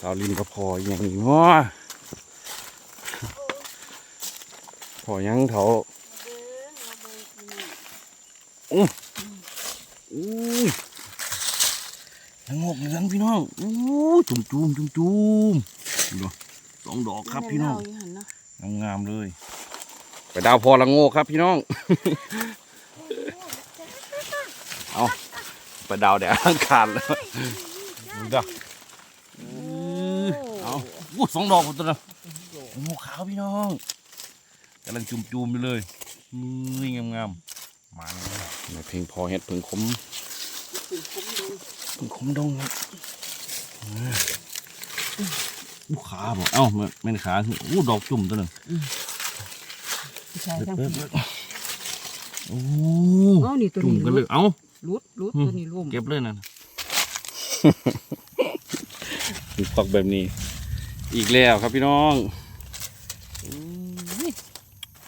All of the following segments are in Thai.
สาวลินก็พออย่างนี้เนาะพอยังเถาอู้อู้ยังงกเหลืองพี่น้องอู้จุ่มจุ่มจุ่มจุ่มดูสองดอกครับพี่น้องงามๆเลย ไปดาวพอละโงกครับพี่น้อง เอาไปดาวแดดอังคารแล้วดูดา อู้สองดอกหมดตัวนะโงกขาวพี่น้องกำลังจุ่มๆไปเลยมืองามๆมาเลยเพลงพอเห็ดผึ่งขมผึ่งขมดงครับอู้ขาบ่เอ้าไม่ไม่ได้ขาอู้ดอกจุ่มตัวหนึงใช่ทั้งเบิดผีเบิดโอ้เอ้านี่ตัวจุ่มนี้กันเลยเอ้ารุดรุดอืมตัวนี้ร่วมเก็บเลยนะตอกแบบนี้ อีกแล้วครับพี่น้องอุ้ย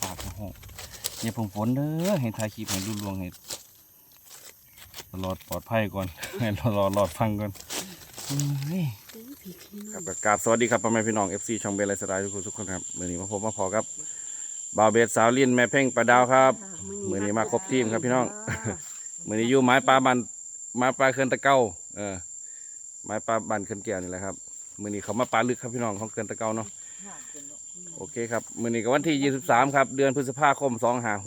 ฝากนะฮะอย่าเพิ่งฝนเด้อให้ทายคลิปให้รุ่ลวงให้รอดปลอดภัยก่อนให้รอรอรอดฟังก่อนครับกราบสวัสดีครับพ่อแม่พี่น้อง FC ช่องเบลไลสไตล์ทุกคนทุกคนครับมือนี้มาพบมาพอครับบ่าวเบสสาวลียนแม่เพ่งปลาดาวครับมื้อนี้มาครบทีมครับพี่น้องมือนี้อยู่ไม้ปลาบันไม้ปลาเขื่อนตะเก้าเออไม้ปลาบันเขื่อนแก้วนี่แหละครับ มือนี้เขามาปลาลึกครับพี่น้องของเขื่อนตะเก้าเนาะโอเคครับมือนี้ก็วันที่ 23 ครับ เดือนพฤษภาคม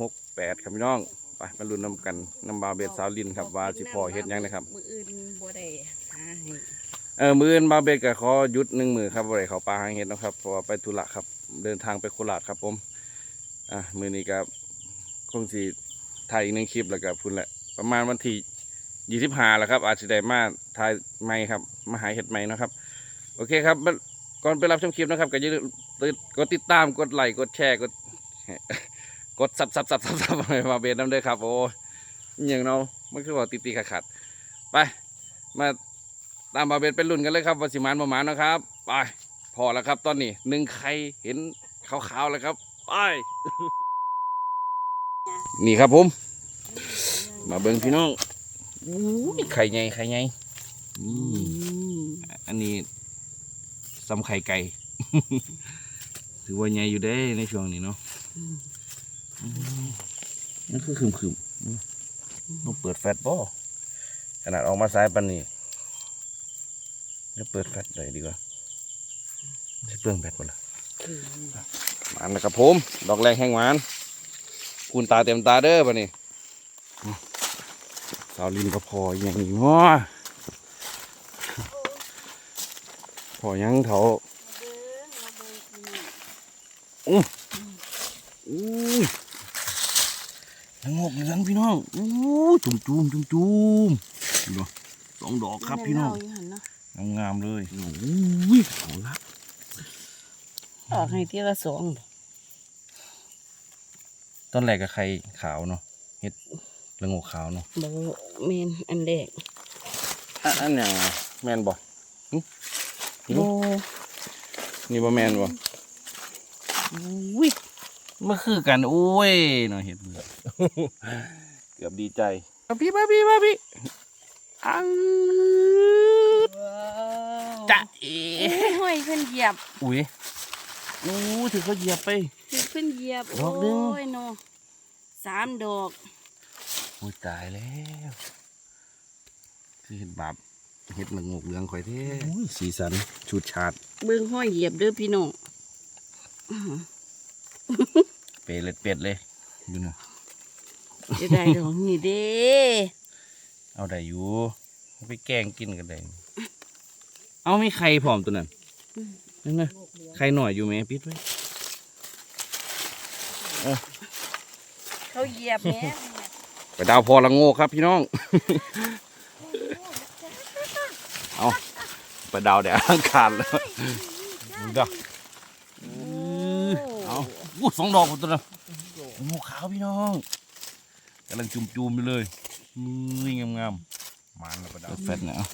2568ครับพี่น้องไปมาลุ้นนำกันนำบ่าวเบสสาวเลินครับว่าสิพอเฮ็ดหยังนะครับมืออื่นบ่ได้หาให้เออมืออื่นบาเบดก็ขอหยุดหนึ่งมือครับบริเขาปลาหางเห็ดเนาะครับเพราะว่าไปธุระครับเดินทางไปโคราชครับผมอะมือนี้ก็คงสีถ่ายอีกหนึ่งคลิปแล้วก็พุ่นแหละ ประมาณวันที่ยี่สิบห้าแล้วครับ อาจจะได้มาถ่ายไม่ครับมาหาเห็ดใหม่นาะครับ โอเคครับมันก่อนไปรับชมคลิปนะครับก็อย่าลืมกดติดตามกดไลค์กดแชร์กดกดซับซับซับซับซับให้มาเบดน้ำเด้อครับ โอ้ยอย่างเนาะมันคือว่าตีตีขัดขัดไป มาตามมาเป็นเป็นรุ่นกันเลยครับวสิมานประมาณนะครับไปพอแล้วครับตอนนี้หนึ่งไข่เห็นขาวๆแล้วครับไปนี่ครับผม มาเบิ่งพี่น้องอู้ยไข่ใหญ่ไข่ใหญ่นี่อันนี้ สำไข่ไก่ ถือว่าใหญ่อยู่ได้ในช่วงนี้เนาะอืมนั่นคือคืมคืมๆอืมต้องเปิดแฟลชบ่ขนาดออกมาซ้ายปันนี้จะเปิดแฟลชเลยดีกว่าจะเปลืองแบตหมดละมันนะครับผมดอกแรงแห้งหวานคุณตาเต็มตาเด้อปะนี่สาวลินก็พออย่างนี้เนาะพ อยังเถาอู้อู้ยังงกเหลืองพี่น้องอู้จุ่มจุ่มจุ่มจุ่มดูสองดอกครับพี่น้องงามๆเลยโอ้ยเขาละออกให้ทีละสองต้นแรกกับไข่ขาวเนาะเห็ดละโงกขาวเนาะบ่เมนอันแรกอันอันอย่างแมนบ่หึ โบนี่บ่แมนบ่วิมันคือกันโอ้ยเนาะเห็ดเบื่อเกือบดีใจมาพี่มาพี่มาพี่อังจะเอห้อยขึ้นเหยียบ อุ้ยโอ้ถือเขาเหยียบไปขึ้นเหยียบดอกหนึ่งโอ้ยเนาะสามดอกอุ้ยตายแล้วคือเห็ดบาป เห็ดละโงกเหลืองข่อยเท่อุ้ยสีสันชุดชาดเบิ่งห้อยเหยียบเด้อพี่น้องเปรตเป็ดเลยดูนะจะได้ดอกนี่เด้เอาได้อยู่เอาไปแกงกินกันได้เอาไม่ไข่พร้อมตัวนั้นนั่นนะไข่หน่อยอยู่ไหมปิดไว้เขาเหยียบแม่ไปดาวพอละโงกครับพี่น้อง เอาไปดาวแดดอังคารแล้วดูดอกเอาอู้สองดอกหมดตัวนะโงกขาวพี่น้องกำลังจุ่มๆไปเลยมืองามๆมันแล้วก็ดาวแฟตเนี่ยเอา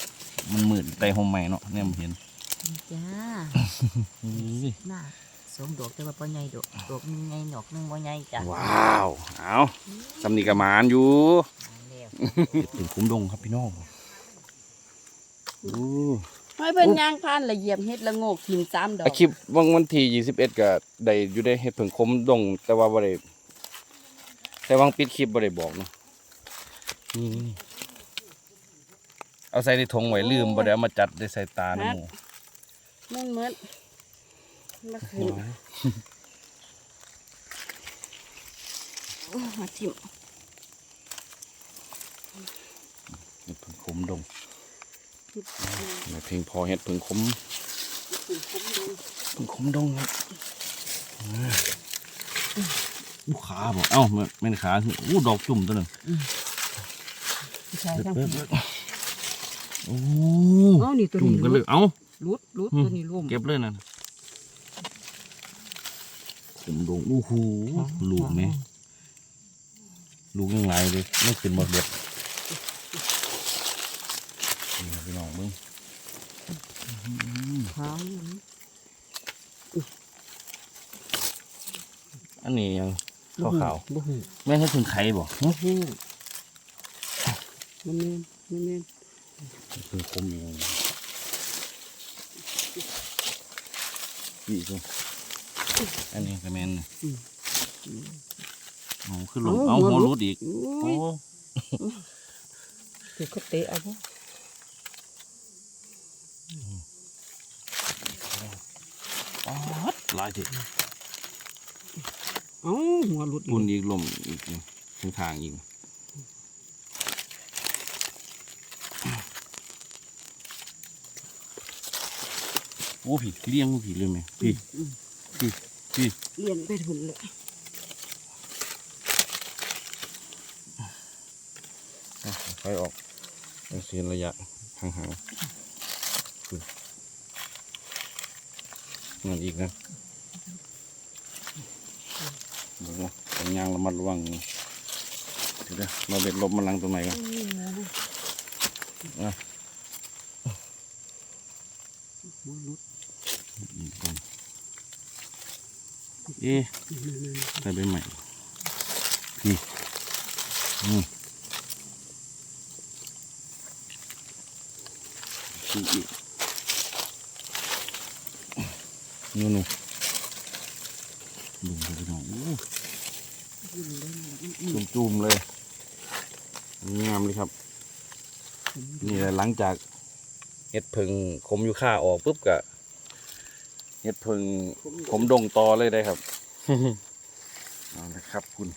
มันมืดใต้ห่มใหม่เนาะเนี่ยมันเห็นจ้าอุ้ยน่าสองดอกแต่ว่าบ่ใหญ่ดอกดอกหนึงใหญ่ดอกหนึงบ่ใหญ่จ้ะว้าวเอาสำนีกระมานอยู่มาแล้วถึงคุ้มดงครับพี่น้อง อู้ห้อยเพิ่นย่างผ่านละเหยียบเฮ็ดละโงกทิ่มสามดออากคลิปวันวันที่ยี่สิบเอ็ดก็ได้อยู่ได้เฮ็ดเพิ่งคมดง แต่ว่าบ่ได้แต่วางปิดคลิปบ่ได้บอกเนาะนี่นี่เอาใส่ในถุงไว้ลืมบ่ได้เอามาจัดได้ใส่ตาน้ำหมูมันเหมือนมาขึ้นโอ้มาทิ่มเฮ็ดเพิ่งคมดงแม่ เพียงพอเฮ็ดพิ่งคมพิ่งคมดงครับอู้ขาบ่เอ้าแม่แม่นขาอู้ดอกจุ่มตัวหนึ่งโอ้เอานี่ตัวจุ่มนี้กันเลยเอ้ารุดรุดตัวนี้ร่วมเก็บเลยนะผมลงโอ้โหลูกไหมลูกยังไรเลยไม่ขึ้นหมดเบ็ดนี่ครับพี่น้องมึง ขาวอันนี้ยังขาวบ่หูๆแม่ให้ถึงไข่บ่บ่หูมันแม่นมันแม่นถึงคมอยู่นี่ตรงอันนี้ก็แม่นโอ้ขึ้นลงเอาหัวรุดอีกโอ้โอ้ยเดี๋ยวเขาเตะเอาบ่ ป๊าดหลายทีเอ้าหัวรุดอีกบุญอีกลมอีกทางทางอีกโอ้ผิดเลี้ยงบ่ผิดเลยไหมพี่พี่พี่เลียนไปทุนเลยไฟออกเอาเสียนระยะห่างๆคือนั่นอีกนะ บอกว่าต้องยางระมัดระวังเดี๋ยวนะมาเบ็ดลบมันหลังตรงไหนกันหัวรุดอีกคนเอ๊ะใส่ใบใหม่พี่อืมพี่อีกนู่นๆลุงไปหน่อยโอ้จุ่มๆเลยงามเลยครับ นี่แหละหลัง จากเห็ดผึ่งขมอยู่ค่าออกปุ๊บก็เห็ดผึ่งขมดงต่อเลยได้ครับเอาละครับคุณ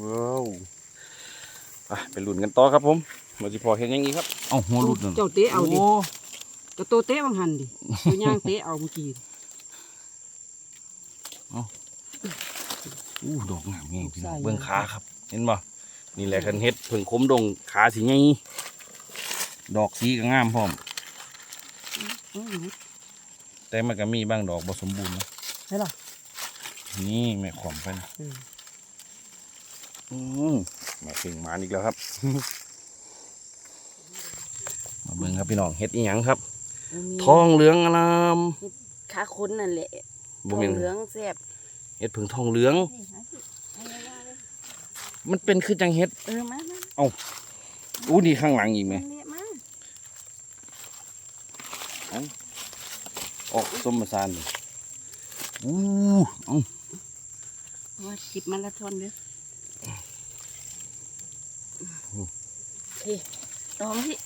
ว้าวไปไปลุ้นกันต่อครับผมมาจิพอเห็นยังงี้ครับเอาหัวหลุดนั่นเจ้าเตะเอาดิโกระโตเตะบางหันดิตัวย่างเตะเอาเมื่อกี้อู้ดอกงามแง่พี่น้องใส่เบื้องขาครับ เห็นบ่นี่แหละคันเห็ดผึ่งขมดงขาสีไง ดอกสีก็งามพร้อมเอ้ยรุดแต่มันก็มีบางดอกผสมบูรณ์นะใช่ล่ะนี่แม่ขอมไปนะเอออืมมาถึงหมานอีกแล้วครับ มาเบิ่งครับพี่น้องเห็ดอีหยังครับ ทองเหลืองอลามขาค้นนั่นแหละทบ่องแม่นเหลืองแซ่บเห็ดผึ่งทองเหลือง มันเป็นคือจังเห็ด เออมามาอู้นี่ข้างหลังอีกไหม มาเนี่ยมา ออกส้มมาซานนี่อู้เอ้าว่าจิบมาราธอนเด้อโอเคลองที่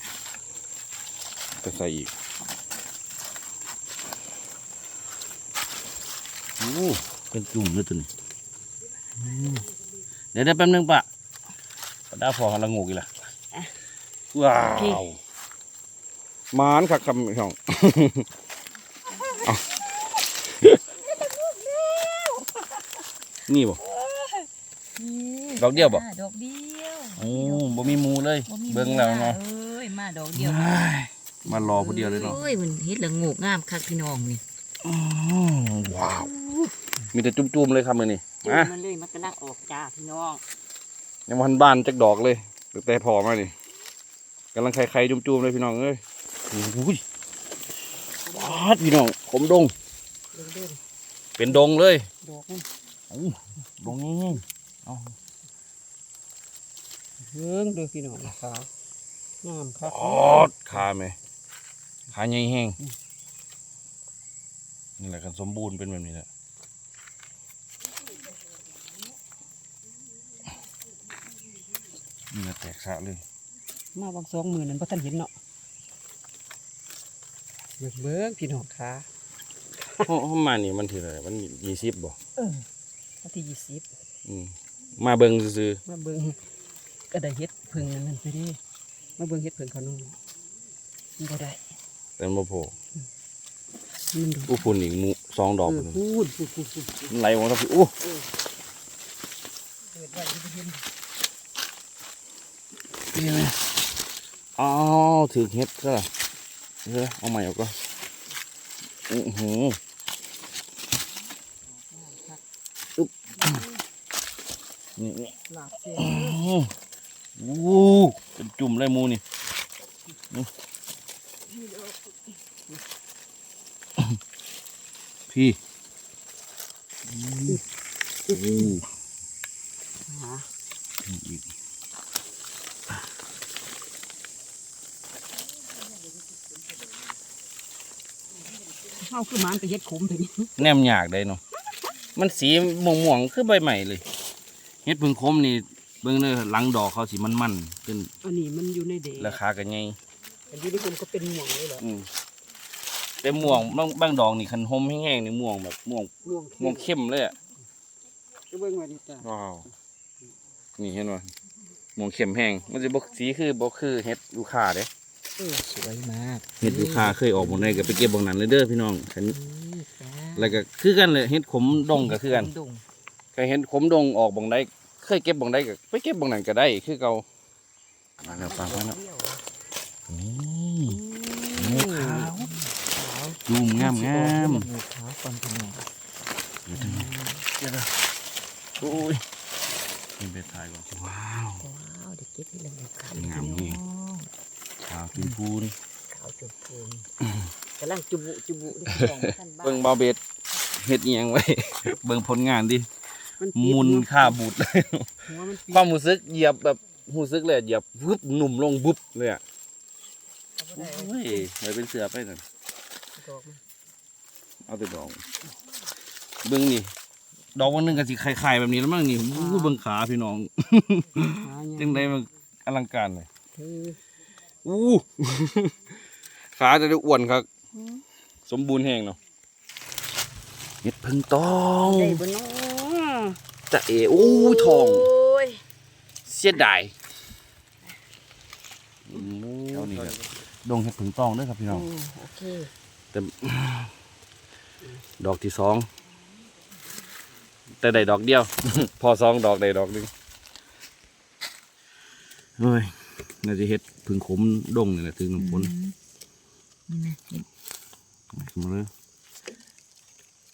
ไปใส่อีกอู้เป็นจุ่มเลยตัวนี้อู้เดี๋ยวเดี๋ยวแป๊บนึงปะปะดาพอกันละงูกอีกละว้าวหมานคักคำช่อง เอา นี่บ่ ดอกเดียวบ่ ดอกเดียวโอ้บ่มีหมูเลย บ่มีเบิ่งแล้วเนาะเอ้ยมาดอกเดียวว้ายมารอผู้เดียวเลยเนาะเอ้ยมันเฮ็ดละโงกงามคักพี่น้องนี่อ้าวว้าว มีแต่จุ่มๆเลยครับมือนี่จุ่มมา มันเลยมันก็ลักออกจ้าพี่น้องยังวันบ้านจักดอกเลยตั้งแต่พอมานี่กำลังไข่ๆจุ่มๆเลยพี่น้องเอ้ยโอ้ยปาดพี่น้องขมดง เด้อเป็นดงเลย ๆดอกมันโอ้ดงนี่เอาเฮิงเด้อพี่น้องขาวงามคักปอดคาไหมขาใหญ่แห้งนี่แหละกันสมบูรณ์เป็นแบบนี้แหละนี่นะแตกสะเลยมาบางสองมือนั้นพระท่านเห็นเนาะเบิ่งเบิ่งพี่น้องค่ะห้องมานี่มันถืออะไรมันยี่สิบบ่เออ วันที่ยี่สิบอืมมาเบิ่งซื่อมาเบิ่งก็ได้เฮ็ดเพิ่งนั่นไปเดิมาเบิ่งเฮ็ดเพิ่งเขานุ่งมันบ่ได้ๆแต่มันบ่พอมันดูอู้ฝุ่นอีกหมูสองดอกเอพุ่อนพูดพูดพูดพูดมันไหลออกมาแล้วพี่อู้เกิดไว้ที่เห็นนี่ไงอ้าวถือเฮ็ดซะล่ะเฮ้ยเอาใหม่เอาก็อื้อหืออึ๊บ นี่นี่หลาบเสียวู้เป็นจุ่มเลยหมูนี่นี่พี่อู้หาอีกเฮาคือหมันไปเฮ็ดขมถึงแนมยากได้เนาะมันสีม่วงๆคือใบใหม่เลย เฮ็ดพึ่งคมนี่เบิ่งเด้อหลังดอกเขาสีมันๆขึ้นอันนี้มันอยู่ในเดราคาก็ใหญ่อันนี้นี่มันก็เป็นหม่วงเลยเหรออืมแต่ม่วงบางบางดอกนี่คันหมแห้งๆนี่ม่วงแบบม่วงม่วงม่วงเข้มเลยอะก็เบิ่งไว้นี่จ้ะว้าวนี่เห็นบ่ม่วงเข้มแห้งมันจะบ่สีคือบ่คือเฮ็ดลูกค้าเด้เออสวยมากเฮ็ดลูกค้าเคยออกบ่ได้ก็ไปเก็บบ่งนั้นเลยเด้อพี่น้องคันนี่จ้าแล้วก็คือกันเลยเฮ็ดขมดงก็คือกัน ดง ก็เห็นขมดงออกบ่งใดเคยเก็บบ่งใดก็ไปเก็บบ่งนั้นก็ได้ คือเก่ามาแล้วฟังมาแล้วนี่หมูขาวขาวจุ่มงามงามหมูขาวก่อนพี่น้องอยู่ทางนี้เดี๋ยวนะโอ้ยนี่เบ็ดถ่ายก่อนว้าวว้าวเด็กเก็บที่ละหมูขาวงามนี่ขาวพูนพูนขาวจุดพูนกำลังจุบุจุบุด้วยของท่านบ้าเบิ่งเบาเบ็ดเฮ็ดอิหยังไว้ เบิ่งผลงานดิ มันหมุนค่าบูดเลยหัวมันปีความรู้สึกเหยียบแบบรู้สึกเลยเหยียบวึบหนุ่มลงบุบเลยอะโอ้ยเลยเป็นเสือไปนั่นดอกมันเอาแต่ดอกเบิ่งนี่ดอกวันหนึงก็สิคล้ายๆแบบนี้แล้วมั้งนี่วู้เบิ่งขาพี่น้อง หาเนี่ยจังไดมันอลังการเลย คืออู้ ขาจะได้อ้วนครับ สมบูรณ์แห้งเนาะเห็ดพึ่งตอง ได้บ่เนาะ จะเออู้ทองโอ้ยเสียดายเท่านี้ครับดงเห็ดพึ่งตองเด้วยครับพี่น้องโอ้โอเคแต่ดอกที่สองแต่ได้ดอกเดียว พอสองดอกได้ดอกหนึ่งเฮ้ยน่าจะเห็ดพึ่งขมดงนี่แหละถึงน้ำฝนนี่นะเห็ดขึ้นมาเลย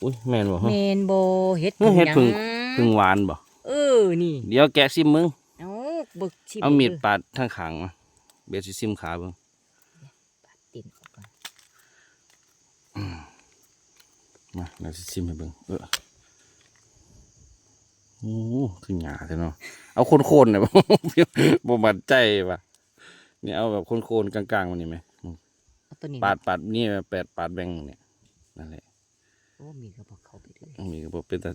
อุ้ยแม่นบ่ฮะเมนโบเห็ดเฮ้ยเห็ดหยัง พึ่งพึ่งหวานบ่เออนี่เดี๋ยวแกะซิมมึงเอาบึกชิมเอามีดปาดทางขางมาเบียดสิซิมขาเบิ่งติดออกก่อนมาเราสิซิมให้เบิ่งเออโอ้คือหยาแท้เนาะเอาโคนๆน่ะบ่บ่มั่นใจว่ะนี่เอาแบบโคนๆกลางๆมันนี่ไหมเอาตัวนี้ปาดปาดนี่แปดปาดแบ่งเนี่ยนั่นแหละโอ้มีกระบอก เขาไปด้วยมีก็บ่เป็นตา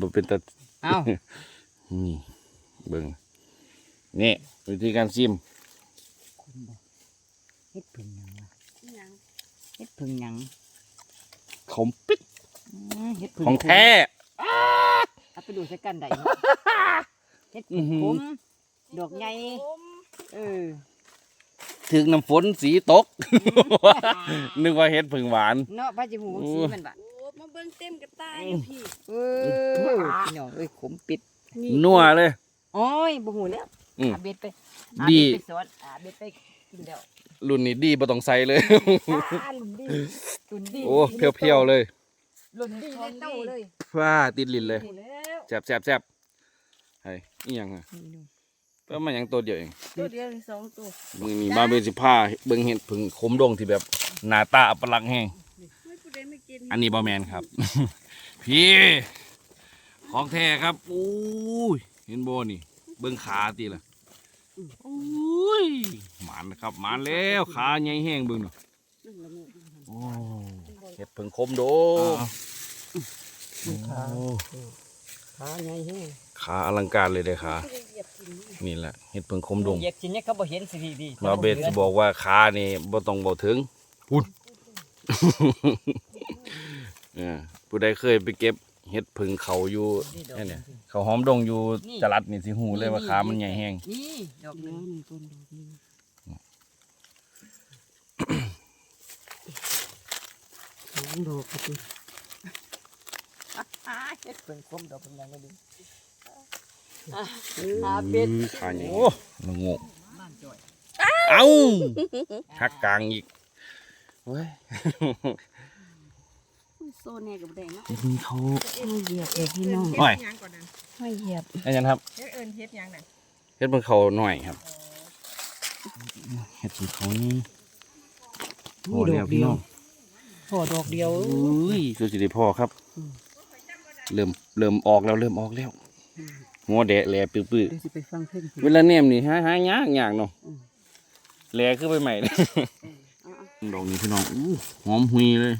บ่เป็นตาเอานี่เบิ่งนี่วิธีการซิมคนบอกเห็ดพึ่งหยังวะเห็ดพึ่งหยังขมปิ๊ดอืมเห็ดพึ่งของแท้ เอาไปดูสักกันได้เนาะเห็ดอื้พึ่องหือ ผมดอกใหญ่เออถึงน้ำฝนสีตก นึกว่าเฮ็ดผึ่งหวาน เนาะพระจิหูสีมันบะโอ้ มาเบิ่งเต็มกระตายอยู่พี่เออพี่น้องเอ้ยขมปิดนัวเลยโอ้ยบ่หูแล้วอืมอาเบ็ดไปอาดีเบ็ดไปสอนอาเบ็ดไปกินแล้วรุ่นนี้ดีบ่ต้องใส่เลยอ่าลุนดีลุนดีโอ้เพียวๆเลยลุนดีในเต้าเลยฟ้าติดลิ้นเลยหูแล้วแซ่บแซ่บแซ่บไห้อีหยังอะนี่ดูเพิ่มมาหยังตัวเดียวเองตัวเดียวนี่สองตัวมือนี้มาเบนสิผ้าเบิ่งเห็ดผึ่งขมดงที่แบบหน้าตาอัปลักษณ์แห้ง ไม่ผู้ใดไม่กินอันนี้บอแมนครับ พี่ของแท้ครับอู้ยเห็นโบนี่ เบิ่งขาตีละอุ้ยหมานนะครับหมานแล้วขาใหญ่แห้งเบิ่งหน่อยนั่นละงูโอ้เห็ดเพิ่งคมโดนี่ขาโอ้ขาใหญ่แฮะขาอลังการเลยเลยขานี่แหละเห็ดเพิ่งคมดงเหยียบกินเนี่ยเขาบ่เห็นสิดีมาเบสสิบอกว่าขานี่บ่ต้องบ่ถึงพุ่น เออผู้ใดเคยไปเก็บเห็ดเพิ่งเขาอยู่นี่เนี่ยเขาหอมดงอยู่จรัดนี่สิหูเลยว่าขามันใหญ่แห้งนี่ดอกหนึงนี่ต้นดอกนี่สองดอกก็ติอ่าเฮ็ดเพิ่งคมดอกเพิ่งยังไม่ดีอะหาเป็ดขาใหญ่โอ้ละงกบ้านจ่อยเอ้าหักกลางอีก เว้ยโซนแน่กับแดงเนาะเห็ดเพิ่งเขาไม่เหยียบเลยพี่น้องโอ้ยยังก่อนนั้นไม่เหยียบอาจารย์ครับเฮ็ดเอิญเฮ็ดยังน่ะเห็ดเพิ่งเขาหน่อยครับเห็ดเพิ่งเขานี่พอแล้วพี่น้องพอดอกเดียวอุ้ยสุดสิได้พอครับ เริ่มเริ่มออกแล้วเริ่มออกแล้วหัวแดะแหลปื้อเดี๋ยวสิไปฟังเพลงๆเวลาเนมนี่หาหายากยากเนาะแหลคือไปใหม่เลย ดอกนี้พี่น้องอู้หอมหุยเลย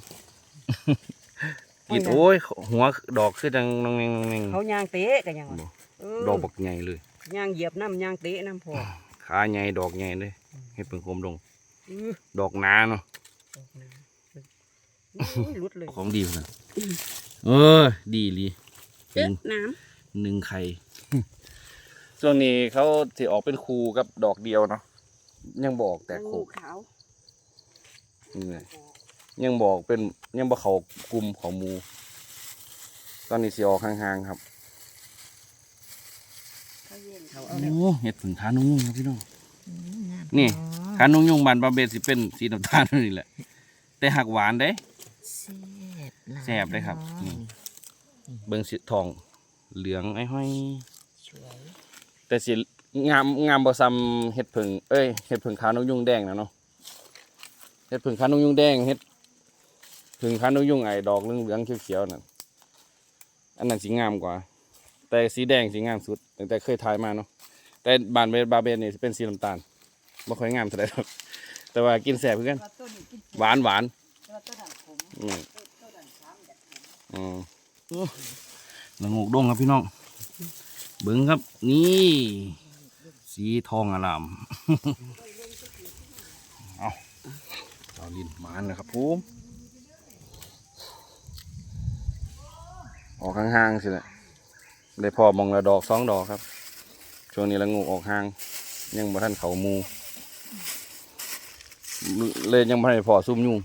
กินโอ้ย หัวดอกคือดังนองแนงนองแนงเขาย่างเตะกันยังวะบ่เอดอกบักใหญ่เลยย่างเหยียบน้ำย่างเตะน้ำพอขาใหญ่ดอกใหญ่เลยเห็ดเปิงโคมดงเออดอกหนาเนาะดอกหนึงโอ้ยหลุดเลยของดีนะเออ ดีลีเอ๊ะน้หนึ่งไข่ช่วงนี้เขาสิออกเป็นคูกับดอกเดียวเนาะยังบอกำแต่งูคูขาว นี่ไงยังบอกเป็นยังบ่เขากลุ่มของหมู ตอนนี้สิออกห่างๆครับเขาเย็นเขาโอเอาแล้ว้เห็ดผึ่งขานุ่งยุ่งครับพี่น้องนี่ขานุ่งยุ่งบานบาเบดสิเป็นสีน้ำตาลนี่แหละ แต่หักหวานเด้แซ่บเลยครับนี่เบิ่งสีทองเหลืองไอ้ห้อยสวยแต่สิงามงามบ่ซ้ำเห็ดผึ่งเอ้ยเห็ดผึ่งขานกยุงแดงนะเนาะ เห็ดผึ่งขานกยุงแดงเห็ดผึ่งขานกยุงไอดอกเหลืองๆเขียวๆนั่นอันนั้นสิงามกว่า แต่สีแดงสิงามสุดตั้งแต่เคยถ่ายมาเนาะแต่บานเบสบาเบสนี่เป็นสีน้ำตาลบ่ค่อยงามเท่าไหร่หรอกแต่ว่ากินแซ่บคือกันว่าต้นนี้กินหวานหวานว่าต้นนั้นขมอืมอืมละงูกดงครับพี่น้องเบิ้งครับ นี่สีทองอลาม เอา เอาลินหมานนะครับผมออกห่างๆสิแหละได้พอมองละดอกสองดอกครับ ช่วงนี้ละงูออกห่าง ยังบ่ทันเขาหมู เลยยังไม่ได้พอซุ่มยุง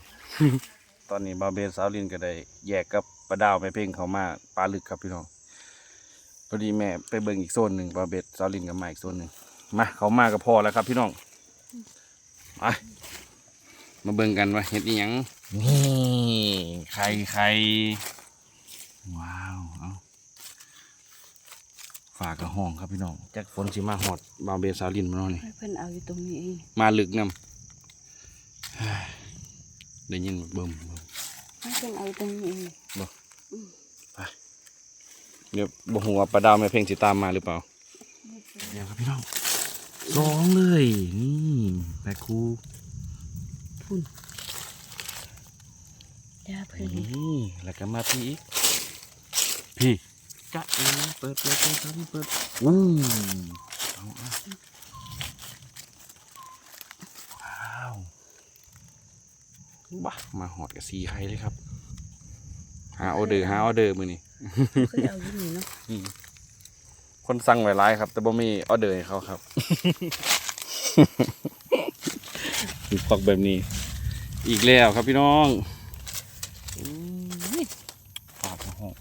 ตอนนี้บาเบนสาวลินก็ได้ แยกกับปลาดาวแม่เพ่งเขามาปลาลึกครับพี่น้องพอดีแม่ไปเบิ่งอีกโซนหนึ่งบาเบนสาวลินกับมาอีกโซนหนึ่งมาเขามาก็พอแล้วครับพี่น้องไป มาเบิ่งกันว่าเห็ดอีหยังนี่ไข่ไข่ว้าวเอาฝากกระห้องครับพี่น้องจากฝนสิมาหอดบาเบนสาวลินมาเนาะนี่ให้เพิ่นเอาอยู่ตรงนี้เองมาลึกนำได้ยินเบิ่มเบิ่มให้เพิ่นเอาอยู่ตรงนี้เองเดี๋ยวบ่ฮู้ว่าปลาดาวแม่เพ่งสิตามมาหรือเปล่าเดี๋ยวครับพี่น้องสองเลยนี่แปะ คูจ้าเพิ่นนี่แล้วก็มาพี่อีกพี่จ้าเอ๋เปิดเปิดเปิดครับเปิดอู้เอาเอาว้าวบ้ามาหอดกับสีไข่เลยครับหาออเดอร์หาออเดอร์มือนี่เคยเอาอยู่นี่เนาะอืมคนสั่งไว้ร้ายครับ แต่บ่มีออเดอร์ให้เขาครับ มีปักแบบนี้ อีกแล้วครับพี่น้องปาดห้อง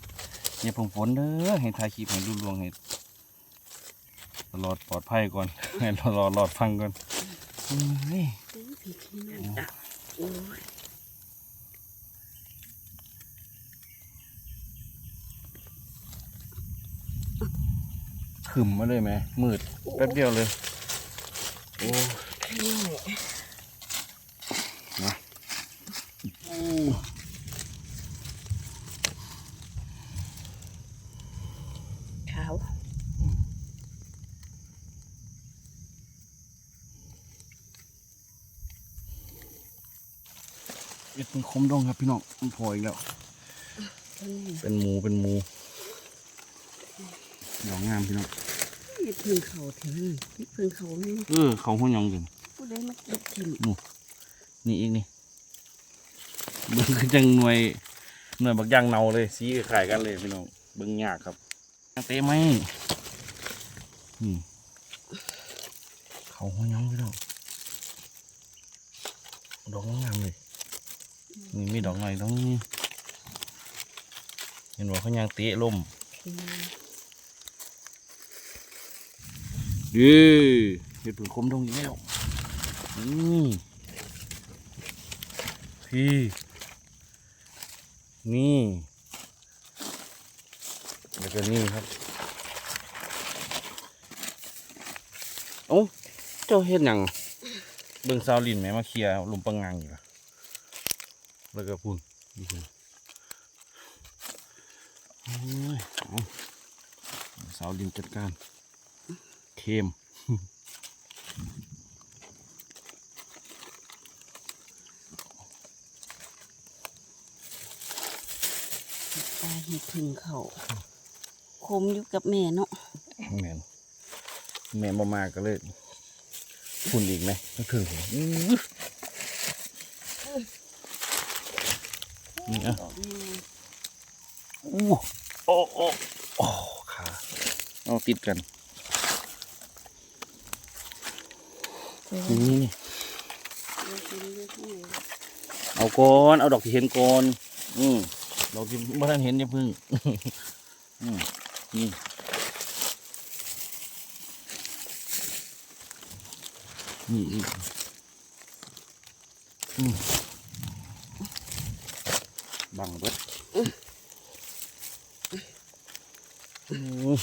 เนี่ยผมฝนเด้อให้ทายคลิปให้รุ่ลวงให้รอดปลอดภัยก่อนให้รอรอรอดฟังก่อนเฮ้ยพี่ขี้น้ำจ้ะโอ้ยขึ้มมาเลยไหมมืดแป๊บเดียวเลย โอ้ นี่ นะโอ้ ขาว เอ็ดเป็นคมดงครับพี่น้องมันพออีกแล้วต้นนี้เป็นหมูเป็นหมูดอกงามพี่น้องเห็ดพึ่งเขาเถอะเห็ดพึ่งเขาไม่เออเขาหัวยองกันผู้ใดมาเก็บถิ่มนี่อีกนี่เบิ่งคือจังหน่วยหน่วยบักย่างเนาเลยสีขายกันเลยพี่น้องเบิ่งยากครับเตะไหมนี่เขาหัวยองพี่น้องดอกงามเลย นี่มีดอกหน่อยตรงนี้เห็นว่าเขายางเตะลมเย้เห็ดผึ่งคมดงอีกแล้วนี่พี่นี่แล้วก็นี่ครับโอ้เจ้าเฮ็ดหยังเบิ่งซาวลินแหมมาเคลียร์ลุมปังงังอยู่ล่ะ แล้วก็พุ่นนี่พุ่นโอ้ยเอาซาวลินจัดการเข้มตาเห็ดพึ่งเขาคมอยู่กับแม่เนาะแมนแมนมามาก็เลยพุ่นอีกไหมก็ถึงผมอื้ นี่อะดอกนี้อู้โอ้โอ้โอ้ขาเอาติดกันนี่นี่เอาก่อนเอาดอกที่เห็นก่อนอืมดอกที่ไม่ทันเห็นอย่าพึ่งอืมนี่นี่อีกอืม บังเบิดอืม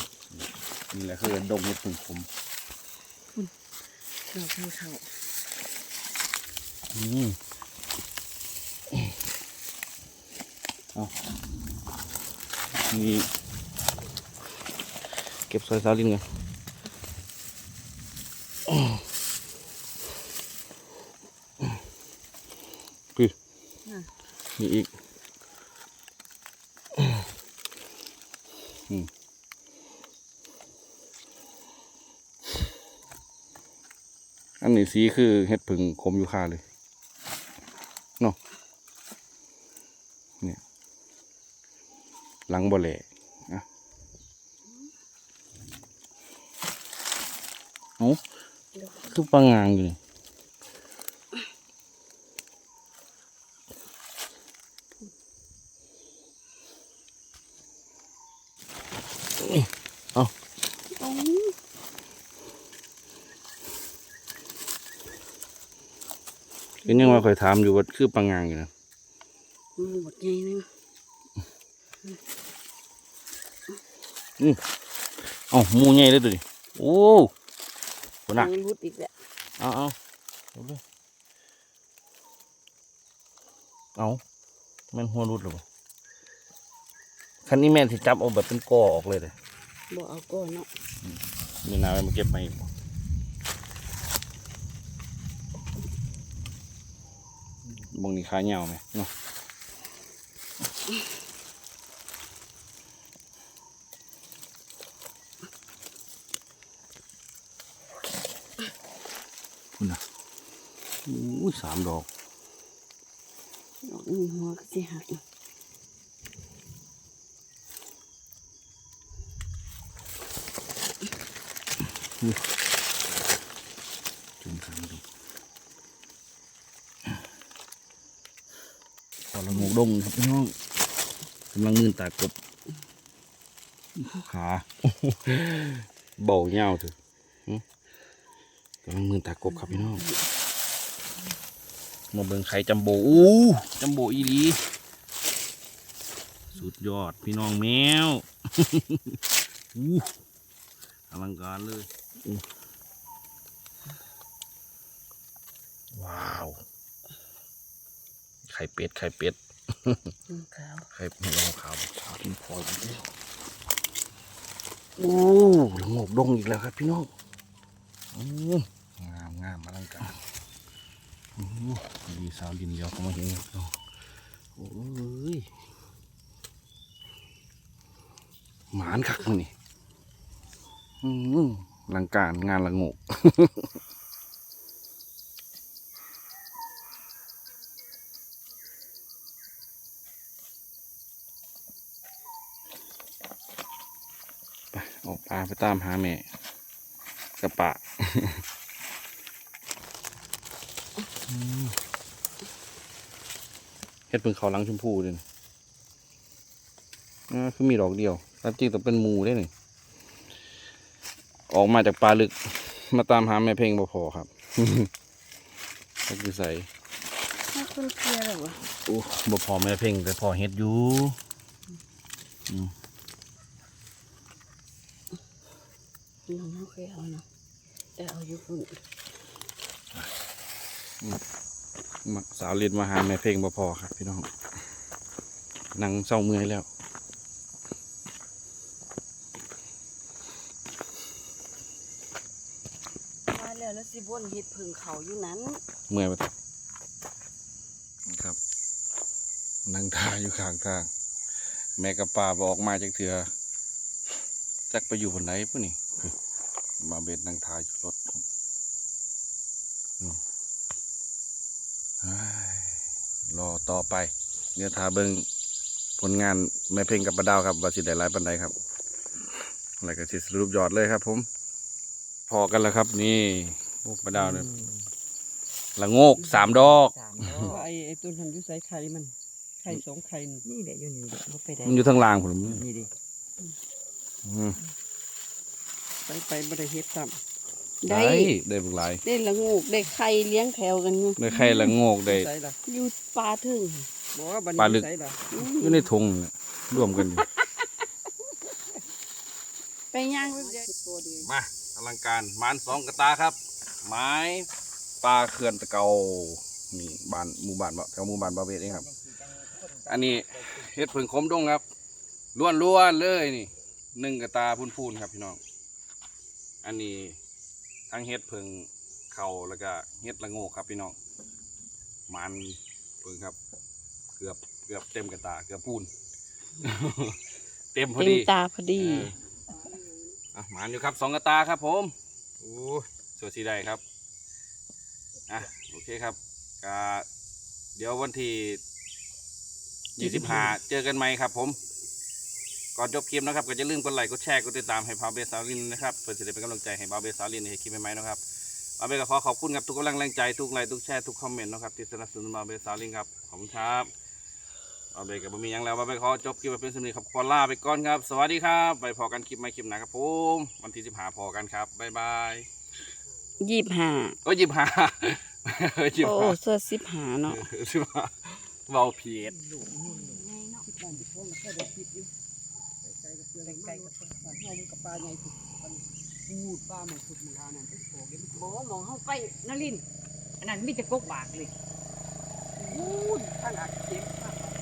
นี่แหละคือดงเห็ดผึ่งผมดอกพึ่งเขาอืมเอานี่เก็บซอยซาลินกันพี่นี่อีกอืมอันนี้ สีคือเห็ดผึ่งขมอยู่ค่าเลยเนาะเนี่ยหลังบ่แหล่นะเอ้าคือปังงางอยู่นี่เอา โอ้ย เป็นยังว่าคอยถามอยู่ว่าคือปังงางอยู่นะมันบดใหญ่นึงเอ้าหมูใหญ่เลยตัวนี้โอ้คนน่ะมันรุดอีกแล้วเอาเอาเอาเลยเอาแม่นหัวรุดหรือเปล่าคันนี้แม่นที่จับเอาแบบเป็นกอออกเลยเลยบ่เอาก้อนเนาะมีนาไปมาเก็บมาอีก บ่บงนี่ขาเหยาวไหมเนาะคุณนะอู้ยสามดอกดอกนี้หัวก็สิหักจุ่มสามดอกพอละงู ดงครับพี่น้องกำลังมืนตากบขาเบาเหยาวเถอะหึกำลังมืนตากบครับพี่น้องมาเบิ่งไข่จัมโบอู้จัมโบอีหลีสุดยอดพี่น้องแมวอู้อลังการเลยว้าว ไข่เป็ด ไข่เป็ด ขาวไข่ไม่เอาขาวขาวกินพออีกแล้วโอ้หลงกดงอีกแล้วครับ พี่น้องอืมงามงามอลังการโอ้ดีสาวลินเดียวเขามาเห็นเอาโอ้ยหมานคักมึงนี่อืมลังการงานละโงก ออกปลาไปตามหาแม่กระปะอืมเฮ็ดเพิ่งเขาหลังชมพูเลยนะอ่าคือมีดอกเดียวตามจริงต้องเป็นหมูได้หนึ่งออกมาจากปลาลึก มาตามหาแม่เพลงบ่พอครับก็คือใส่ให้คุณเคลียร์หรอวะโอ้บ่พอแม่เพลงแต่พอเฮ็ดอยู่ น้องเคยเอาเนาะแต่เอาอยู่คุณมาสาวเรียนมาหาแม่เพลงบ่พอครับ พี่น้องนั่งเศร้าเมื่อยแล้วมาแล้วแล้วสิบ่นเฮ็ดพึ่งเขาอยู่นั้น เมื่อยปะครับ นั่งท่าอยู่ข้างทาง แม่กับป้าบออกมาจากเถือจักไปอยู่บนไหนปุ่นี่ มาเบ็ดนั่งท่าอยู่รถครับอืมเฮ้ยรอต่อไปเดี๋ยวทาเบิงผลงานแม่เพ่งกับปลาดาวครับว่าสิได้หลายปันใดครับอะไรก็สิสรุปยอดเลยครับ ผม พอกันแล้วครับ นี่โอ้ปลาดาวเนี่ยละโงกสามดอกสามดอกว่าไอ้ไอ้ต้นหันอยู่ใส่ไข่มันไข่สองไข่นี่นี่แหละอยู่นี่แหละบ่ไปได้มันอยู่ทางล่างผมนี่ดิ อืมใส่ไปบ่ได้เฮ็ดซ้ำได้ได้บุกหลายได้ละงูกได้ไข่เลี้ยงแถวกันอยู่ได้ไข่ละโงกได้ใส่ล่ะอยู่ปลาถึงบอกว่าบัดปลาลึนี้กใส่ล่ะอยู่ในถุงนี่แหละร่วมกันอยู่ไปย่างไปตัวเดียวมาอลังการหมานสองกระตาครับ ไม้ปลาเขื่อนตะเกานี่บ้านหมู่บ้านบ่แถวหมู่บ้านบาเวทเองครับ อันนี้เฮ็ดผึ่งขมดงครับล้วนๆเลยนี่หนึ่งกระตาพูนๆครับพี่น้อง อันนี้ทั้งเฮ็ดผึ่งเขาแล้วก็เฮ็ดละโงกครับพี่น้องหมันผึ่งครับ เกือบเกือบเต็มกระตาเกือบพูน เต็มพอเต็มดีตาพอดี เอออะหมานอยู่ครับสองกระตาครับผมโอ้สวยสีได้ครับอะโอเคครับก็เดี๋ยววันที่ยี่สิบห้าเจอกันไหมครับผม ก่อนจบคลิปนะครับก็จะลืมกดไลค์กดแชร์กดติดตามให้พาวเบสซาลินนะครับเพื่อจะได้เป็นกำลังใจให้พาวเบสซาลินในคลิปใหม่ๆนะครับพาวเบสก็ขอขอบคุณครับทุกกำลังแรงใจทุกไลค์ทุกแชร์ทุกคอมเมนต์นะครับที่สนับสนุนพาวเบสซาลินครับขอบคุณครับพาวเบสกับ่มีหยังแล้วพาวเบสขอจบคลิปไว้เป็นสำนีครับขอลาไปก่อนครับ สวัสดีครับไปพอกันคลิปใหม่คลิปหน้าครับผมวันที่สิบห้าพอกันครับบ๊ายบายยี่สิบห้าโอ้ยยิบหายิบโอ้หาเสื้อสิบห้าเนาะ สิบหาเบาเพียดคิดบ้านที่พ้นแล้วก็ได้คิดอยู่ ไก่กับเพื่อนไก่กับเพื่อนเฮามันกับปลาใหญ่สุดมันพูดปลาหมันสุดมันทานั่นทุกโขกเดี๋ยวมันบอกว่ามองเข้าไปนลินอันนั้นมีแต่กกบากเลยพูดท่านอาจเจ็บทางไป